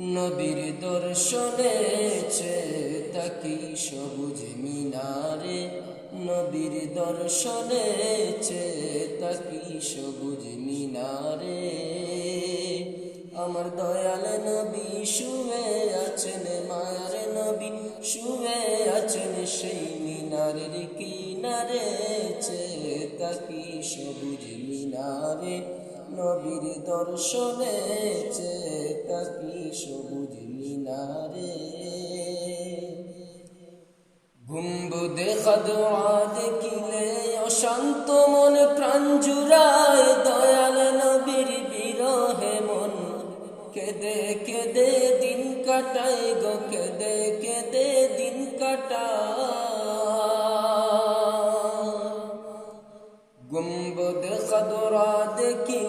নবীর দর্শনে তাকি সবুজ মিনারে। নবীর দর্শনে তাকি সবুজ মিনারে। আমার দয়াল নবী শুয়ে আছেন, মায়ার নবী শুয়ে আছেন সেই মিনারের কিনারে। তাকি সবুজ মিনারে। নবীর দর্শনে তাকি সবুজ মিনারে? গুম্বুদে খদোয়া দেখিলে অশান্ত মন, প্রাণ জুড়ায় দয়াল নবীর বিরহে মন। কেদে কেদে দিন কাটায় গো, কেদে কেদে দিন কাটায়। গুম্বদ খদরা দেখিলে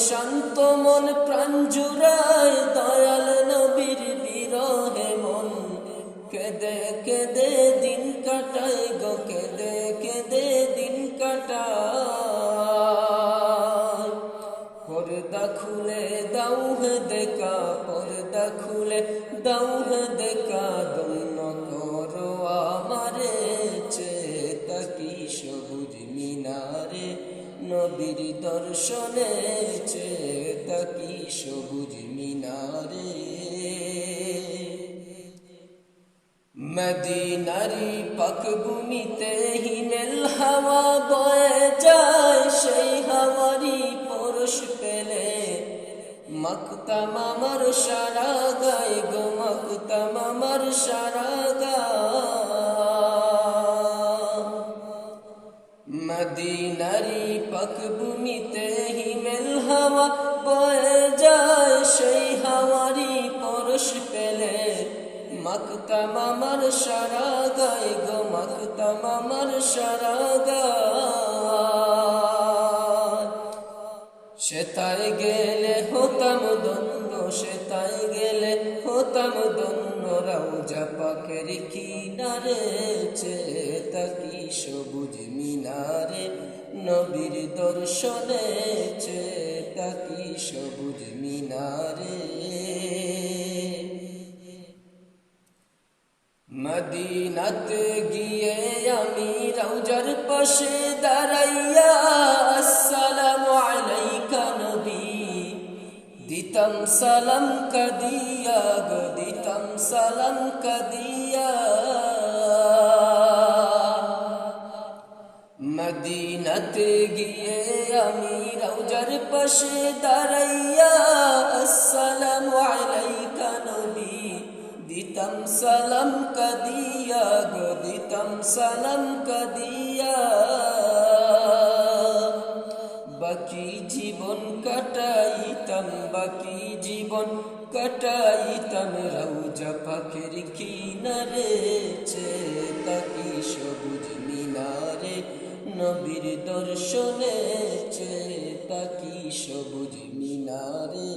অশান্ত মন, প্রাণ জুড়ায় দয়াল নবীর বিরহে মন। কেদে কেদে দিন কাটায় গো, কেদে কেদে দিন কাটায় পর্দা খুলে হে দেখা, পর্দা খুলে হে দেখা দন্য করো আমারে চেতাকি সবুজ মিনারে। নবীর দর্শনে মদিনারি পাক ভূমিতে হিমেল হাওয়া বয়ে যায়, সেই হাওয়ারি পরশ পেলে। মকতাম আমার সারা গায় গো মকতাম আমার সারা গায় মদিনারি পাক ভূমিতে হিমেল হাওয়া বয়ে যায় মকতাম আমার সারা গায় গো, মকতাম আমার সারা গায় সেতাই গেলে হতাম দ্বন্দ্ব সেতাই গেলে হতাম দ্বন্দ্ব রাউজা পাখের কিনারে চেতাকি সবুজ মিনারে নবীর দর্শনে মদিনাতে গিয়ে আমি রৌজার পাশে দাঁড়াইয়া আসসালামু আলাইকা নবী। দিতাম সালাম কাদিয়া গো, দিতাম সালাম কাদিয়া। মদিনাতে গিয়ে আমি রৌজার পাশে দাঁড়াইয়া আসসালামু আলাইকা নবী। দিতাম সালাম কাদিয়া গো দিতাম সালাম কাদিয়া। বাকি জীবন কাটাইতাম, বাকি জীবন কাটাইতাম রৌজা পাখের কিনারে চেতাকি সবুজ মিনারে, নবীর দর্শনে চেতাকি সবুজ মিনারে।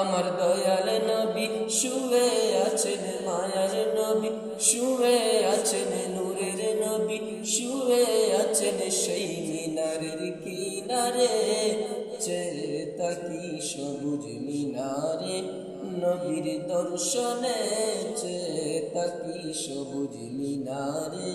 আমার দয়াল নবী, শুয়ে আছেন মায়ার নবী, শুয়ে আছেন নূরের নবী, শুয়ে আছেন সেই মিনারের কিনারে চেতাকি সবুজ মিনারে, নবীর দর্শনে চেতাকি সবুজ মিনারে।